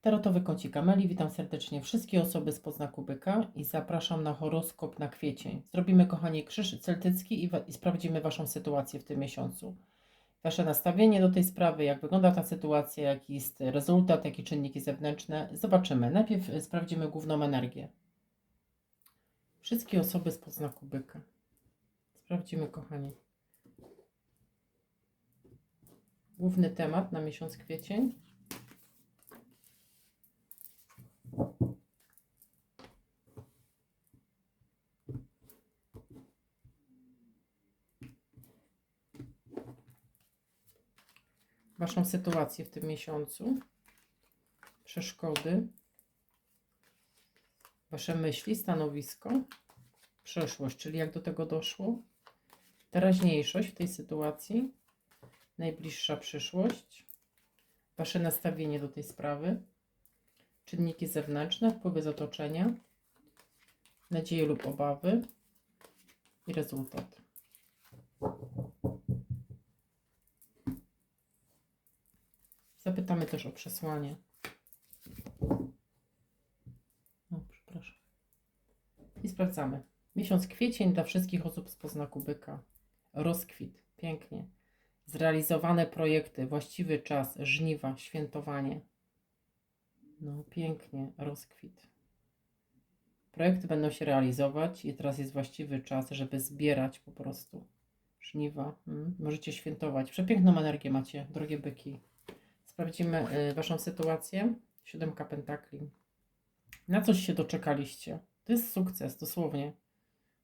Tarotowy kącik Ameli, witam serdecznie wszystkie osoby z podznaku byka i zapraszam na horoskop na kwiecień. Zrobimy, kochani, krzyż celtycki i, i sprawdzimy Waszą sytuację w tym miesiącu. Wasze nastawienie do tej sprawy, jak wygląda ta sytuacja, jaki jest rezultat, jakie czynniki zewnętrzne. Zobaczymy. Najpierw y, sprawdzimy główną energię. Wszystkie osoby z podznaku byka. Sprawdzimy, kochani. Główny temat na miesiąc kwiecień. Waszą sytuację w tym miesiącu, przeszkody, Wasze myśli, stanowisko, przeszłość, czyli jak do tego doszło, teraźniejszość w tej sytuacji, najbliższa przyszłość, Wasze nastawienie do tej sprawy, czynniki zewnętrzne, wpływy z otoczenia, nadzieje lub obawy? I rezultat. Zapytamy też o przesłanie. O, przepraszam. I sprawdzamy. Miesiąc kwiecień dla wszystkich osób z poznaku byka. Rozkwit. Pięknie. Zrealizowane projekty, właściwy czas, żniwa, świętowanie. No, pięknie. Rozkwit. Projekty będą się realizować i teraz jest właściwy czas, żeby zbierać po prostu żniwa. Mm. Możecie świętować. Przepiękną energię macie, drogie byki. Sprawdzimy y, Waszą sytuację. Siódemka pentakli. Na coś się doczekaliście. To jest sukces, dosłownie.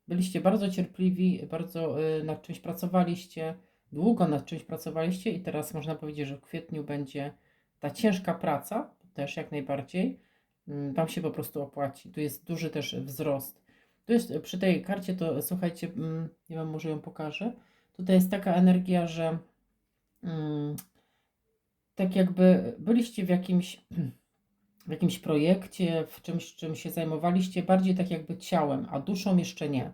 Byliście bardzo cierpliwi, bardzo y, nad czymś pracowaliście, długo nad czymś pracowaliście i teraz można powiedzieć, że w kwietniu będzie ta ciężka praca, też jak najbardziej, mm, Wam się po prostu opłaci. Tu jest duży też wzrost. Tu jest y, przy tej karcie, to słuchajcie, mm, nie wiem, może ją pokażę. Tutaj jest taka energia, że mm, tak jakby byliście w jakimś, w jakimś projekcie, w czymś, czym się zajmowaliście, bardziej tak jakby ciałem, a duszą jeszcze nie.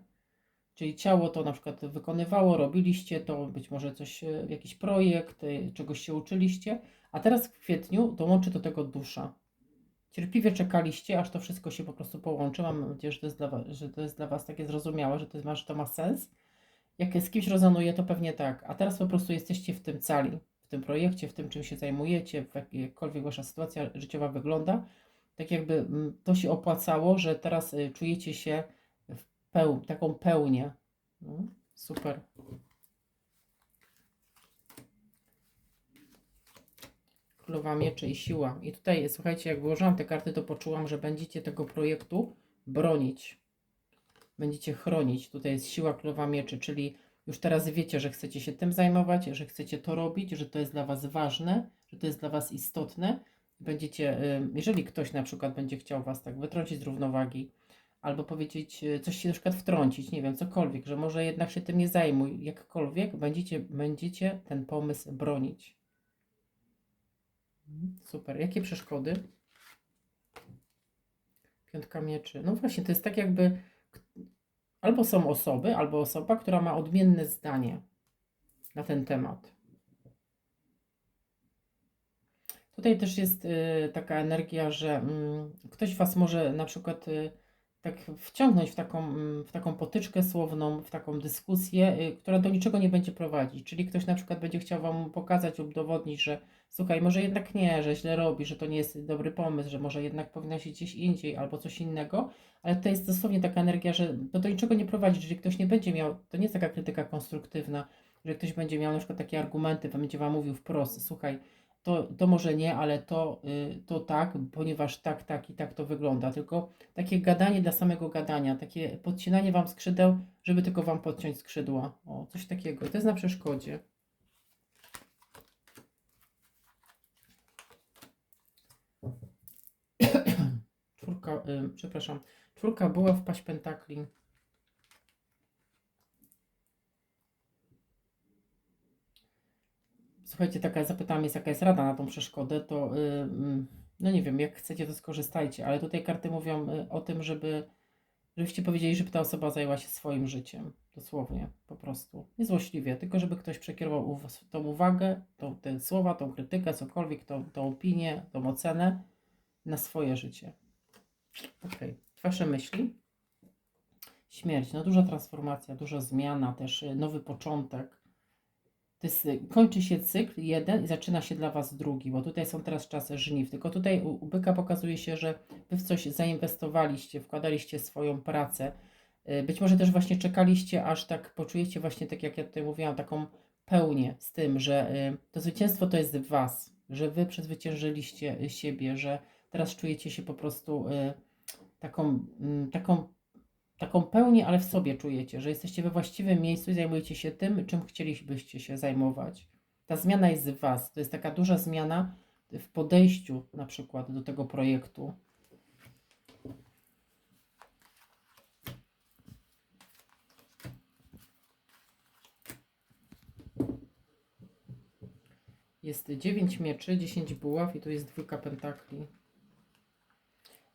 Czyli ciało to na przykład wykonywało, robiliście to, być może coś, e, jakiś projekt, e, czegoś się uczyliście, a teraz w kwietniu dołączy do tego dusza. Cierpliwie czekaliście, aż to wszystko się po prostu połączy. Mam nadzieję, że to jest dla was, że to jest dla was takie zrozumiałe, że to, jest, że to ma sens. Jak z kimś rezonuje, to pewnie tak. A teraz po prostu jesteście w tym cali tym projekcie, w tym, czym się zajmujecie, w jak- jakkolwiek wasza sytuacja życiowa wygląda, tak jakby to się opłacało, że teraz y, czujecie się w peł, taką pełnię. No, super. Królowa mieczy i siła. I tutaj, słuchajcie, jak wyłożyłam te karty, to poczułam, że będziecie tego projektu bronić. Będziecie chronić. Tutaj jest siła królowa mieczy, czyli już teraz wiecie, że chcecie się tym zajmować, że chcecie to robić, że to jest dla Was ważne, że to jest dla Was istotne. Będziecie, jeżeli ktoś na przykład będzie chciał Was tak wytrącić z równowagi, albo powiedzieć, y, coś się na przykład wtrącić, nie wiem, cokolwiek, że może jednak się tym nie zajmuj, jakkolwiek, będziecie, będziecie ten pomysł bronić. Mhm, Super. Jakie przeszkody? Piątka mieczy. No właśnie, to jest tak jakby albo są osoby, albo osoba, która ma odmienne zdanie na ten temat. Tutaj też jest y, taka energia, że mm, ktoś Was może na przykład y, tak wciągnąć w taką, mm, w taką potyczkę słowną, w taką dyskusję, y, która do niczego nie będzie prowadzić. Czyli ktoś na przykład będzie chciał Wam pokazać, udowodnić, że słuchaj, może jednak nie, że źle robi, że to nie jest dobry pomysł, że może jednak powinna się gdzieś indziej albo coś innego, ale to jest dosłownie taka energia, że to do niczego nie prowadzi, jeżeli ktoś nie będzie miał, to nie jest taka krytyka konstruktywna, że ktoś będzie miał na przykład takie argumenty, będzie Wam mówił wprost, słuchaj, to, to może nie, ale to, y, to tak, ponieważ tak, tak i tak to wygląda. Tylko takie gadanie dla samego gadania, takie podcinanie Wam skrzydeł, żeby tylko Wam podciąć skrzydła. O, coś takiego. To jest na przeszkodzie. Czwórka, y, przepraszam, czwórka była w paść pentakli. Słuchajcie, taka zapytałam jest, jaka jest rada na tą przeszkodę, to y, mm, no nie wiem, jak chcecie, to skorzystajcie, ale tutaj karty mówią y, o tym, żeby żebyście powiedzieli, żeby ta osoba zajęła się swoim życiem. Dosłownie, po prostu. Niezłośliwie, tylko żeby ktoś przekierował tą uwagę, tą, te słowa, tą krytykę, cokolwiek, tą, tą opinię, tą ocenę na swoje życie. Ok. Wasze myśli? Śmierć, no duża transformacja, duża zmiana, też y, nowy początek. To jest, kończy się cykl jeden i zaczyna się dla Was drugi, bo tutaj są teraz czasy żniw. Tylko tutaj u, u byka pokazuje się, że Wy w coś zainwestowaliście, wkładaliście swoją pracę. Y, Być może też właśnie czekaliście, aż tak poczujecie właśnie, tak jak ja tutaj mówiłam, taką pełnię z tym, że y, to zwycięstwo to jest w Was, że Wy przezwyciężyliście y, siebie, że teraz czujecie się po prostu taką, mm, taką, taką pełnię, ale w sobie czujecie, że jesteście we właściwym miejscu i zajmujecie się tym, czym chcielibyście się zajmować. Ta zmiana jest w Was. To jest taka duża zmiana w podejściu na przykład do tego projektu. Jest 9 mieczy, 10 buław i tu jest dwójka pentakli.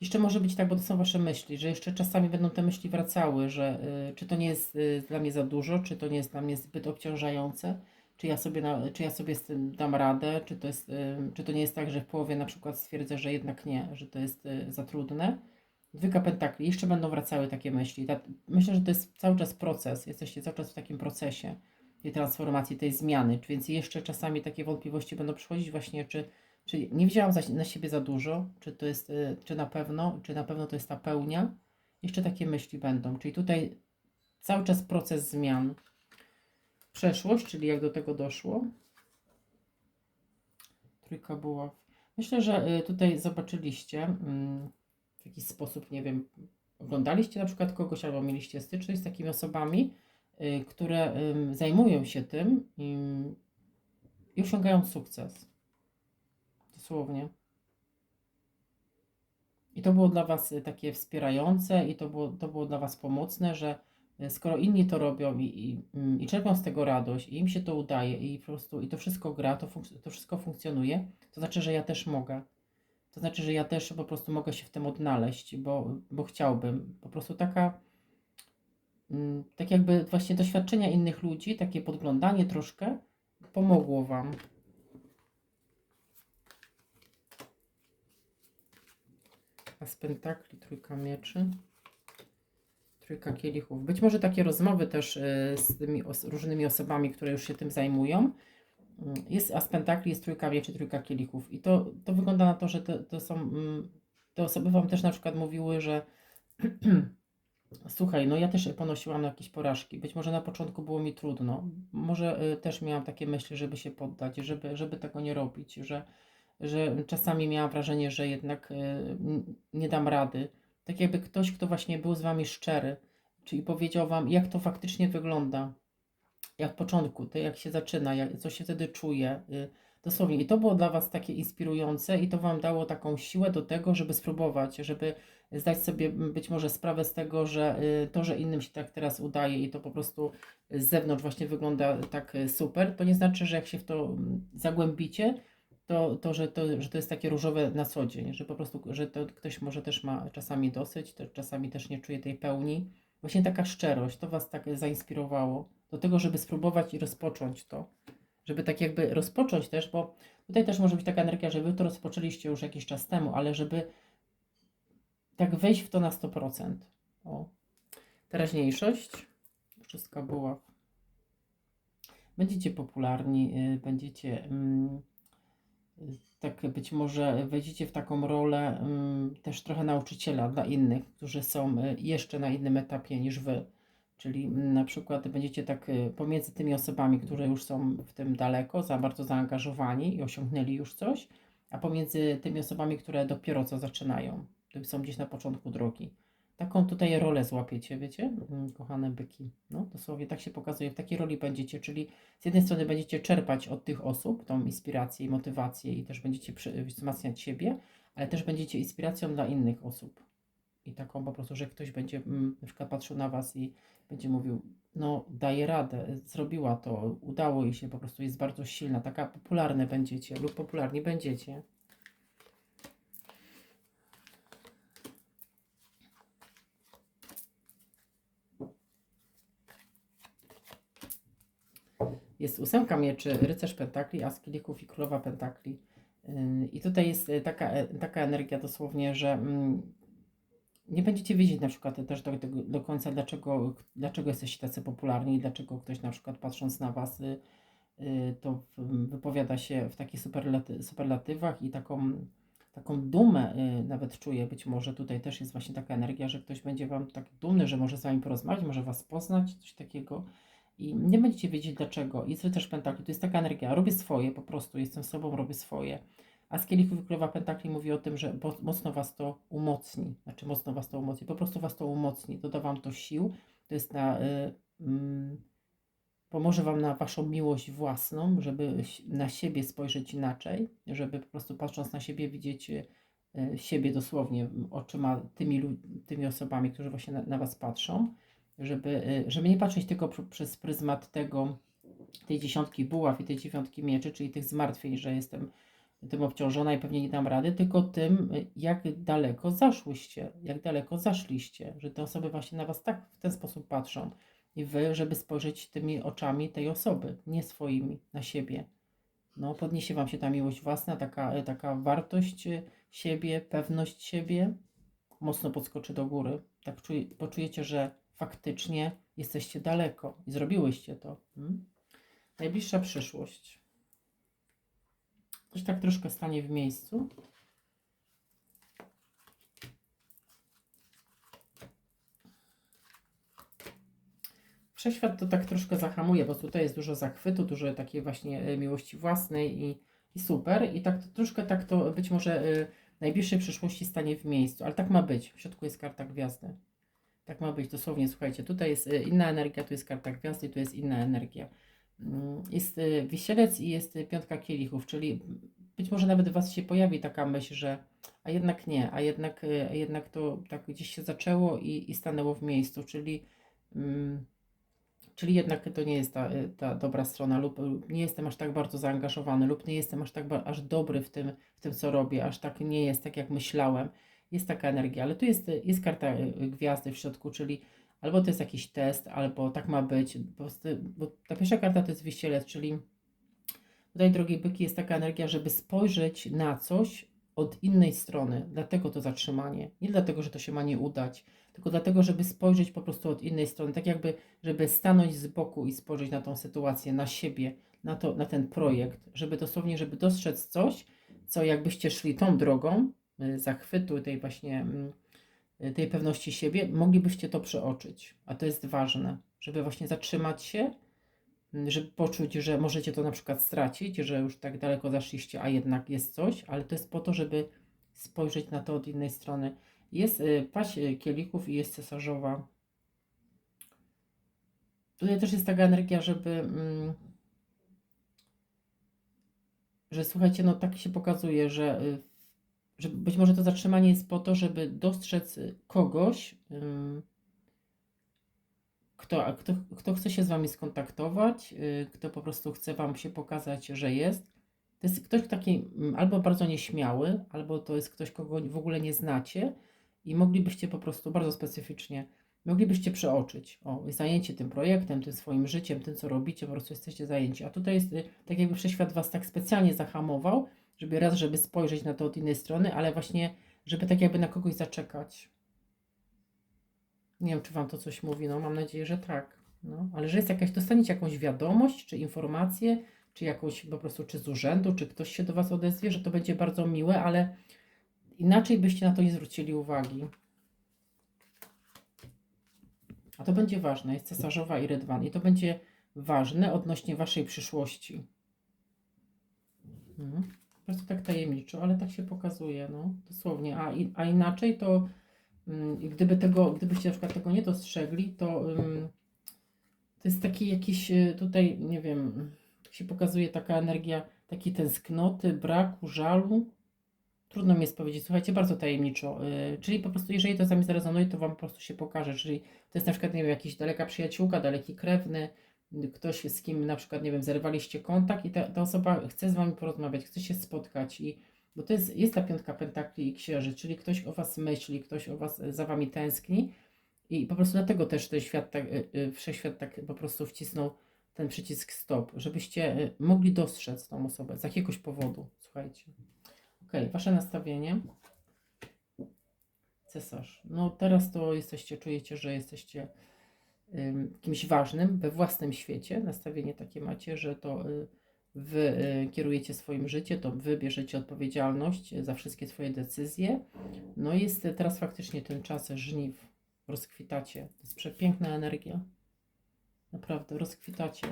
Jeszcze może być tak, bo to są wasze myśli, że jeszcze czasami będą te myśli wracały, że y, czy to nie jest y, dla mnie za dużo, czy to nie jest dla mnie zbyt obciążające, czy ja sobie, na, czy ja sobie z tym dam radę, czy to, jest, y, czy to nie jest tak, że w połowie na przykład stwierdzę, że jednak nie, że to jest y, za trudne. Dwójka pentakli, jeszcze będą wracały takie myśli. Ta, myślę, że to jest cały czas proces, jesteście cały czas w takim procesie tej transformacji, tej zmiany, więc jeszcze czasami takie wątpliwości będą przychodzić właśnie, czy, czy nie wzięłam na siebie za dużo, czy to jest, y, czy na pewno, czy na pewno to jest ta pełnia. Jeszcze takie myśli będą, czyli tutaj cały czas proces zmian. Przeszłość, czyli jak do tego doszło. Trójka buław. Myślę, że y, tutaj zobaczyliście mm, w jakiś sposób, nie wiem, oglądaliście na przykład kogoś albo mieliście styczność z takimi osobami, y, które zajmują się tym ym, i osiągają sukces. Dosłownie. I to było dla Was y, takie wspierające i to było, to było dla Was pomocne, że y, skoro inni to robią i, i, mm, i czerpią z tego radość i im się to udaje i po prostu i to wszystko gra, to, to wszystko funkcjonuje, to znaczy, że ja też mogę. To znaczy, że ja też po prostu mogę się w tym odnaleźć, bo, bo chciałbym. Po prostu taka, mm, tak jakby właśnie doświadczenia innych ludzi, takie podglądanie troszkę pomogło Wam. As pentakli, trójka mieczy, trójka kielichów. Być może takie rozmowy też y, z tymi os różnymi osobami, które już się tym zajmują. Mm, Jest as pentakli, jest trójka mieczy, trójka kielichów. I to, to wygląda na to, że to, to są, mm, te osoby Wam też na przykład mówiły, że słuchaj, no ja też ponosiłam jakieś porażki. Być może na początku było mi trudno. Może y, też miałam takie myśli, żeby się poddać, żeby, żeby tego nie robić, że że czasami miałam wrażenie, że jednak y, nie dam rady. Tak jakby ktoś, kto właśnie był z Wami szczery, czyli powiedział Wam, jak to faktycznie wygląda, jak w początku, to jak się zaczyna, jak, co się wtedy czuje. y, Dosłownie. I to było dla Was takie inspirujące i to Wam dało taką siłę do tego, żeby spróbować, żeby zdać sobie być może sprawę z tego, że y, to, że innym się tak teraz udaje i to po prostu z zewnątrz właśnie wygląda tak super, to nie znaczy, że jak się w to zagłębicie, to, to, że to, że to jest takie różowe na co dzień, że po prostu, że to ktoś może też ma czasami dosyć, to czasami też nie czuje tej pełni. Właśnie taka szczerość, to Was tak zainspirowało do tego, żeby spróbować i rozpocząć to. Żeby tak jakby rozpocząć też, bo tutaj też może być taka energia, że Wy to rozpoczęliście już jakiś czas temu, ale żeby tak wejść w to na 100%. O. Teraźniejszość, wszystko była. Będziecie popularni, y, będziecie... Mm, tak być może wejdziecie w taką rolę mm, też trochę nauczyciela dla innych, którzy są y, jeszcze na innym etapie niż wy. Czyli mm, na przykład będziecie tak y, pomiędzy tymi osobami, które już są w tym daleko, za bardzo zaangażowani i osiągnęli już coś, a pomiędzy tymi osobami, które dopiero co zaczynają, są gdzieś na początku drogi. Taką tutaj rolę złapiecie, wiecie, mm, kochane byki. No, dosłownie tak się pokazuje, w takiej roli będziecie, czyli z jednej strony będziecie czerpać od tych osób tą inspirację i motywację i też będziecie wzmacniać siebie, ale też będziecie inspiracją dla innych osób. I taką po prostu, że ktoś będzie mm, na przykład patrzył na Was i będzie mówił, no daje radę, zrobiła to, udało jej się, po prostu jest bardzo silna, taka popularne będziecie lub popularni będziecie. Jest ósemka mieczy, rycerz pentakli, as kielichów i królowa pentakli. Y, I tutaj jest y, taka, e, taka energia dosłownie, że mm, nie będziecie wiedzieć na przykład też do, do, do końca, dlaczego, dlaczego jesteście tacy popularni i dlaczego ktoś na przykład patrząc na Was, y, to wypowiada się w takich superlaty, superlatywach i taką, taką dumę nawet czuje. Być może tutaj też jest właśnie taka energia, że ktoś będzie Wam tak dumny, że może z Wami porozmawiać, może Was poznać, coś takiego. I nie będziecie wiedzieć dlaczego. Co też pentakli, to jest taka energia, robię swoje, po prostu jestem sobą, robię swoje. A z kielichów królowa pentakli mówi o tym, że mocno was to umocni. Znaczy mocno was to umocni, po prostu was to umocni, doda wam to sił. To jest na... Y, mm, pomoże wam na waszą miłość własną, żeby na siebie spojrzeć inaczej, żeby po prostu patrząc na siebie widzieć y, y, siebie dosłownie oczyma tymi, tymi osobami, którzy właśnie na, na was patrzą, żeby, y, żeby nie patrzeć tylko pr- przez pryzmat tego, tej dziesiątki buław i tej dziewiątki mieczy, czyli tych zmartwień, że jestem tym obciążona i pewnie nie dam rady, tylko tym, y, jak daleko zaszłyście, jak daleko zaszliście, że te osoby właśnie na Was tak w ten sposób patrzą i Wy, żeby spojrzeć tymi oczami tej osoby, nie swoimi, na siebie. No, podniesie Wam się ta miłość własna, taka, y, taka wartość siebie, pewność siebie, mocno podskoczy do góry. Tak czuje, poczujecie, że faktycznie jesteście daleko i zrobiłyście to. Mm? Najbliższa przyszłość. Coś tak troszkę stanie w miejscu. Wszechświat to tak troszkę zahamuje, bo tutaj jest dużo zachwytu, dużo takiej właśnie e, miłości własnej i, i super. I tak to, troszkę tak to być może e, w najbliższej przyszłości stanie w miejscu, ale tak ma być. W środku jest karta gwiazdy. Tak ma być dosłownie, słuchajcie, tutaj jest e, inna energia, tu jest karta gwiazdy, tu jest inna energia. Mm, Jest e, wisielec i jest e, piątka kielichów, czyli być może nawet w Was się pojawi taka myśl, że a jednak nie, a jednak, a jednak to tak gdzieś się zaczęło i, i stanęło w miejscu, czyli, mm, czyli jednak to nie jest ta, ta dobra strona, lub lub nie jestem aż tak bardzo zaangażowany, lub nie jestem aż tak aż dobry w tym, w tym, co robię, aż tak nie jest tak, jak myślałem. Jest taka energia, ale tu jest, jest karta e, gwiazdy w środku, czyli albo to jest jakiś test, albo tak ma być, po prostu, bo ta pierwsza karta to jest wisielec, czyli Tutaj, drogie byki, jest taka energia, żeby spojrzeć na coś od innej strony. Dlatego to zatrzymanie. Nie dlatego, że to się ma nie udać, tylko dlatego, żeby spojrzeć po prostu od innej strony. Tak jakby, żeby stanąć z boku i spojrzeć na tą sytuację, na siebie, na, to, na ten projekt. Żeby dosłownie, żeby dostrzec coś, co jakbyście szli tą drogą y, zachwytu, tej właśnie mm, y, tej pewności siebie, moglibyście to przeoczyć. A to jest ważne, żeby właśnie zatrzymać się m, żeby poczuć, że możecie to na przykład stracić, że już tak daleko zaszliście, a jednak jest coś, ale to jest po to, żeby spojrzeć na to od innej strony. Jest y, paść y, kielichów i jest cesarzowa. Tutaj też jest taka energia, żeby, mm, że słuchajcie, no tak się pokazuje, że, y, że być może to zatrzymanie jest po to, żeby dostrzec kogoś, kto, kto, kto chce się z Wami skontaktować, y, kto po prostu chce Wam się pokazać, że jest. To jest ktoś taki mm, albo bardzo nieśmiały, albo to jest ktoś, kogo w ogóle nie znacie i moglibyście po prostu bardzo specyficznie, moglibyście przeoczyć, o, zajęcie tym projektem, tym swoim życiem, tym, co robicie, po prostu jesteście zajęci. A tutaj jest y, tak jakby wszechświat Was tak specjalnie zahamował, żeby raz, żeby spojrzeć na to od innej strony, ale właśnie, żeby tak jakby na kogoś zaczekać. Nie wiem, czy Wam to coś mówi, no mam nadzieję, że tak. No, ale że jest jakaś, dostaniecie jakąś wiadomość, czy informację, czy jakąś po prostu, czy z urzędu, czy ktoś się do Was odezwie, że to będzie bardzo miłe, ale inaczej byście na to nie zwrócili uwagi. A to będzie ważne, jest cesarzowa i rydwan. I to będzie ważne odnośnie Waszej przyszłości. Mhm. Po prostu tak tajemniczo, ale tak się pokazuje, no, dosłownie. A, a inaczej to Mm, gdyby tego, gdybyście na przykład tego nie dostrzegli, to, ym, to jest taki jakiś y, tutaj, nie wiem, się pokazuje taka energia takiej tęsknoty, braku, żalu. Trudno mi jest powiedzieć, słuchajcie, bardzo tajemniczo. y, czyli po prostu, jeżeli to z wami zarezonuje, to wam po prostu się pokaże. Czyli to jest na przykład, nie wiem, jakiś daleka przyjaciółka, daleki krewny, ktoś z kim na przykład, nie wiem, zerwaliście kontakt i ta, ta osoba chce z wami porozmawiać, chce się spotkać i bo to jest, jest ta piątka pentakli i księżyc, czyli ktoś o was myśli, ktoś o was e, za wami tęskni i po prostu dlatego też ten świat tak, y, y, wszechświat tak po prostu wcisnął ten przycisk stop, żebyście y, mogli dostrzec tą osobę z jakiegoś powodu, słuchajcie. Ok, wasze nastawienie. Cesarz. No teraz to jesteście, czujecie, że jesteście kimś ważnym we własnym świecie. Nastawienie takie macie, że to y, wy y, kierujecie swoim życiem, to wy bierzecie odpowiedzialność za wszystkie swoje decyzje. No jest teraz faktycznie ten czas żniw. Rozkwitacie. To jest przepiękna energia. Naprawdę, rozkwitacie.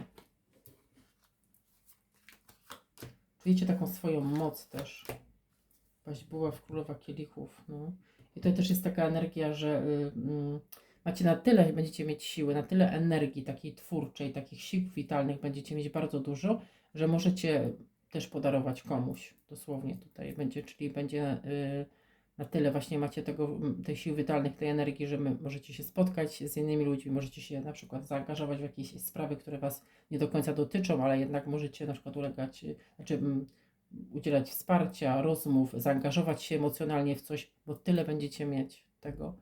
Czujecie taką swoją moc też. Paść była w królowa kielichów. No. I to też jest taka energia, że y, mm, macie na tyle, będziecie mieć siły, na tyle energii takiej twórczej, takich sił witalnych będziecie mieć bardzo dużo, że możecie też podarować komuś. Dosłownie tutaj będzie, czyli będzie y, na tyle właśnie macie tego, m, tej sił witalnych, tej energii, że my możecie się spotkać z innymi ludźmi, możecie się na przykład zaangażować w jakieś sprawy, które Was nie do końca dotyczą, ale jednak możecie na przykład ulegać, y, znaczy mm, udzielać wsparcia, rozmów, zaangażować się emocjonalnie w coś, bo tyle będziecie mieć tego,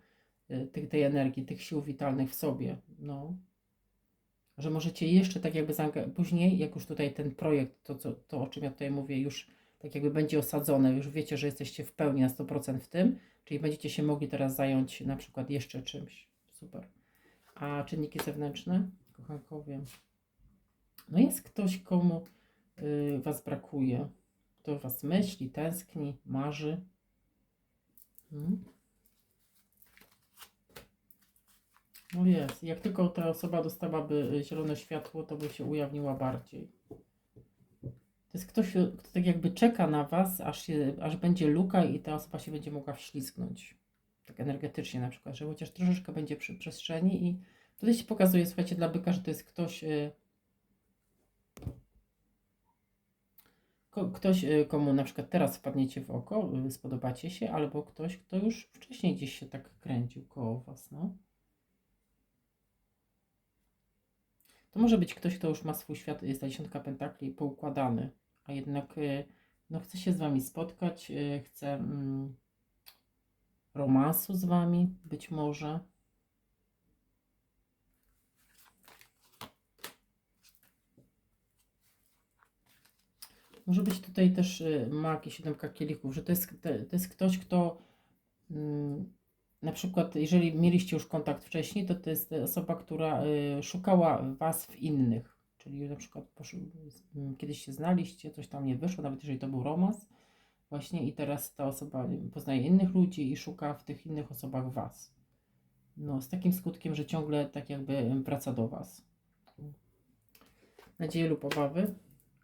y, tej, energii, tych sił witalnych w sobie. No. Że możecie jeszcze tak jakby później, jak już tutaj ten projekt, to, co, to o czym ja tutaj mówię, już tak jakby będzie osadzone, już wiecie, że jesteście w pełni na 100% w tym, czyli będziecie się mogli teraz zająć na przykład jeszcze czymś. Super. A czynniki zewnętrzne? Kochankowie. No jest ktoś, komu y, Was brakuje. Kto Was myśli, tęskni, marzy. Hmm? No jest. Jak tylko ta osoba dostałaby y, zielone światło, to by się ujawniła bardziej. To jest ktoś, kto tak jakby czeka na Was, aż, się, aż będzie luka i ta osoba się będzie mogła wślizgnąć. Tak energetycznie na przykład, że chociaż troszeczkę będzie przy przestrzeni i tutaj się pokazuje, słuchajcie, dla byka, że to jest ktoś, y, ktoś, y, komu na przykład teraz wpadniecie w oko, spodobacie się, albo ktoś, kto już wcześniej gdzieś się tak kręcił koło Was, no. To może być ktoś, kto już ma swój świat, jest ta dziesiątka pentakli poukładany, a jednak y, no, chce się z Wami spotkać, y, chce mm, romansu z Wami, być może. Może być tutaj też y, mag i siódemka kielichów, że to jest, to jest ktoś, kto mm, na przykład, jeżeli mieliście już kontakt wcześniej, to to jest osoba, która y, szukała Was w innych. Czyli na przykład poszu- m, kiedyś się znaliście, coś tam nie wyszło, nawet jeżeli to był romans, właśnie i teraz ta osoba poznaje innych ludzi i szuka w tych innych osobach Was. No, z takim skutkiem, że ciągle tak jakby wraca do Was. Nadzieje lub obawy?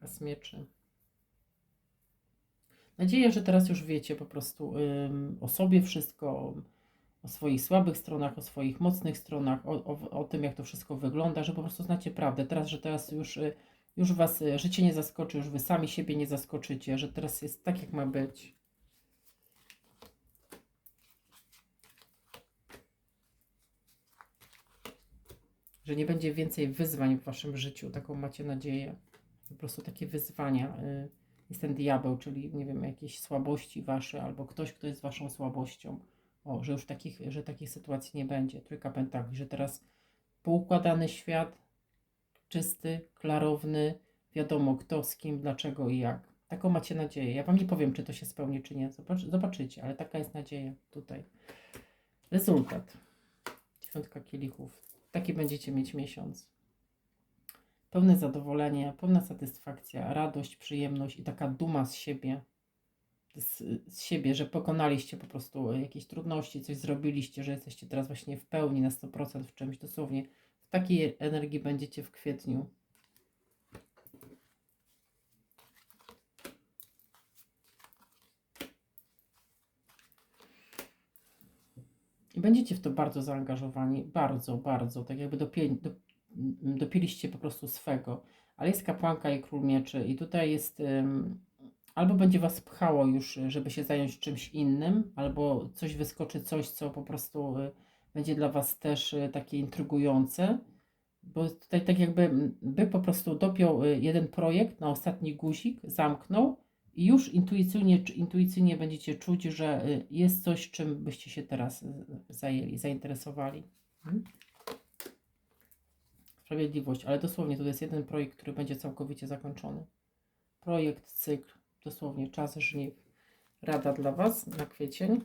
As mieczy. Nadzieję, że teraz już wiecie po prostu ym, o sobie wszystko, o swoich słabych stronach, o swoich mocnych stronach, o, o, o tym, jak to wszystko wygląda, że po prostu znacie prawdę. Teraz, że teraz już, y, już Was y, życie nie zaskoczy, już Wy sami siebie nie zaskoczycie, że teraz jest tak, jak ma być. Że nie będzie więcej wyzwań w Waszym życiu, taką macie nadzieję. Po prostu takie wyzwania. y, Jest ten diabeł, czyli nie wiem, jakieś słabości Wasze, albo ktoś, kto jest Waszą słabością. O, że już takich, że takich sytuacji nie będzie. Trójka pentakli, że teraz poukładany świat, czysty, klarowny, wiadomo kto, z kim, dlaczego i jak. Taką macie nadzieję. Ja Wam nie powiem, czy to się spełni, czy nie. Zobacz, zobaczycie, ale taka jest nadzieja tutaj. Rezultat. Dziewiątka kielichów. Taki będziecie mieć miesiąc. Pełne zadowolenie, pełna satysfakcja, radość, przyjemność i taka duma z siebie z, z siebie, że pokonaliście po prostu jakieś trudności, coś zrobiliście, że jesteście teraz właśnie w pełni na 100% w czymś dosłownie. W takiej energii będziecie w kwietniu. I będziecie w to bardzo zaangażowani, bardzo, bardzo, tak jakby dopie, do, dopiliście po prostu swego. Ale jest kapłanka i król mieczy i tutaj jest... albo będzie was pchało już, żeby się zająć czymś innym, albo coś wyskoczy, coś, co po prostu y, będzie dla was też y, takie intrygujące. Bo tutaj tak jakby by po prostu dopiął y, jeden projekt na ostatni guzik, zamknął i już intuicyjnie, intuicyjnie będziecie czuć, że jest coś, czym byście się teraz zajęli, zainteresowali. Mhm. Sprawiedliwość, ale dosłownie to jest jeden projekt, który będzie całkowicie zakończony projekt, cykl, dosłownie czas żniw. Rada dla Was na kwiecień.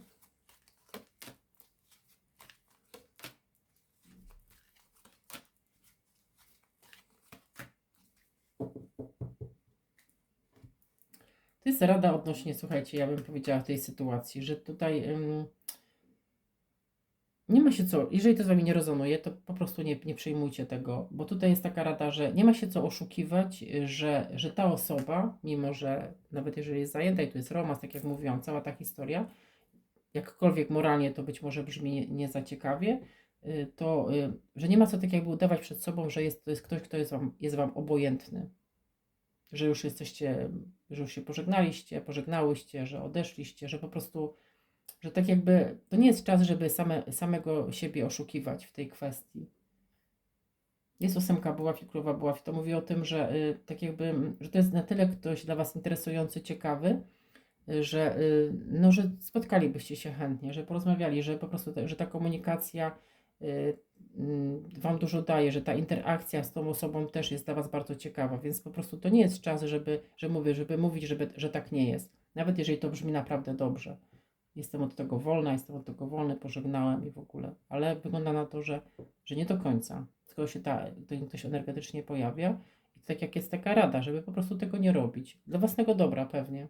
To jest rada odnośnie, słuchajcie, ja bym powiedziała w tej sytuacji, że tutaj nie ma się co, jeżeli to z Wami nie rezonuje, to po prostu nie, nie przyjmujcie tego, bo tutaj jest taka rada, że nie ma się co oszukiwać, że, że ta osoba, mimo że nawet jeżeli jest zajęta i tu jest romans, tak jak mówiłam, cała ta historia, jakkolwiek moralnie to być może brzmi nie, nie y, to y, że nie ma co tak jakby udawać przed sobą, że jest, to jest ktoś, kto jest wam, jest wam obojętny. Że już jesteście, że już się pożegnaliście, pożegnałyście, że odeszliście, że po prostu, że tak jakby to nie jest czas, żeby same, samego siebie oszukiwać w tej kwestii. Jest ósemka buław i królowa buław. To mówi o tym, że y, tak jakby, że to jest na tyle ktoś dla Was interesujący, ciekawy, y, że, y, no, że spotkalibyście się chętnie, że porozmawiali, że po prostu, ta, że ta komunikacja y, mm, Wam dużo daje, że ta interakcja z tą osobą też jest dla Was bardzo ciekawa, więc po prostu to nie jest czas, żeby, że mówię, żeby mówić, żeby, że tak nie jest. Nawet jeżeli to brzmi naprawdę dobrze. Jestem od tego wolna, jestem od tego wolny, pożegnałem i w ogóle. Ale wygląda na to, że, że nie do końca. Tylko się ta, to ktoś energetycznie pojawia. I tak jak jest taka rada, żeby po prostu tego nie robić. Dla własnego dobra pewnie.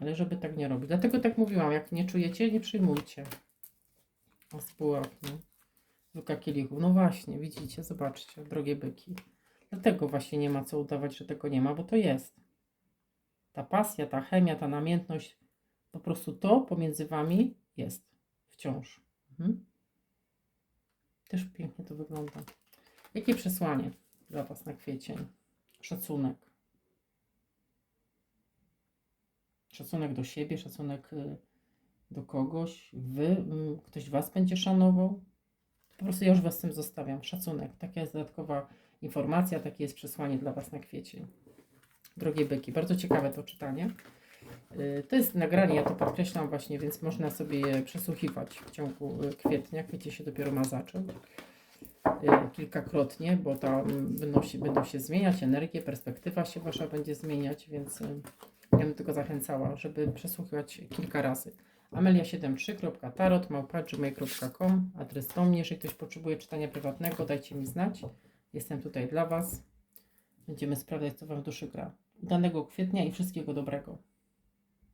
Ale żeby tak nie robić. Dlatego tak mówiłam, jak nie czujecie, nie przyjmujcie. O spółek, no. Luka kielichów. No właśnie, widzicie, zobaczcie, drogie byki. Dlatego właśnie nie ma co udawać, że tego nie ma, bo to jest. Ta pasja, ta chemia, ta namiętność, po prostu to pomiędzy wami jest wciąż. Mhm. Też pięknie to wygląda. Jakie przesłanie dla Was na kwiecień? Szacunek. Szacunek do siebie, szacunek y, do kogoś. Wy, mm, ktoś Was będzie szanował. Po prostu ja już Was z tym zostawiam. Szacunek. Taka jest dodatkowa informacja, takie jest przesłanie dla Was na kwiecień. Drogie byki, bardzo ciekawe to czytanie. Y, To jest nagranie, ja to podkreślam właśnie, więc można sobie je przesłuchiwać w ciągu y, kwietnia. Kwiecień się dopiero ma zacząć y, kilkakrotnie, bo tam będą się, będą się zmieniać energie, perspektywa się Wasza będzie zmieniać, więc ja bym tylko zachęcała, żeby przesłuchiwać kilka razy. amelia73.tarot małpa.gmail.com adres do mnie, jeżeli ktoś potrzebuje czytania prywatnego, dajcie mi znać. Jestem tutaj dla Was. Będziemy sprawdzać, co Wam duszy gra. Udanego kwietnia i wszystkiego dobrego.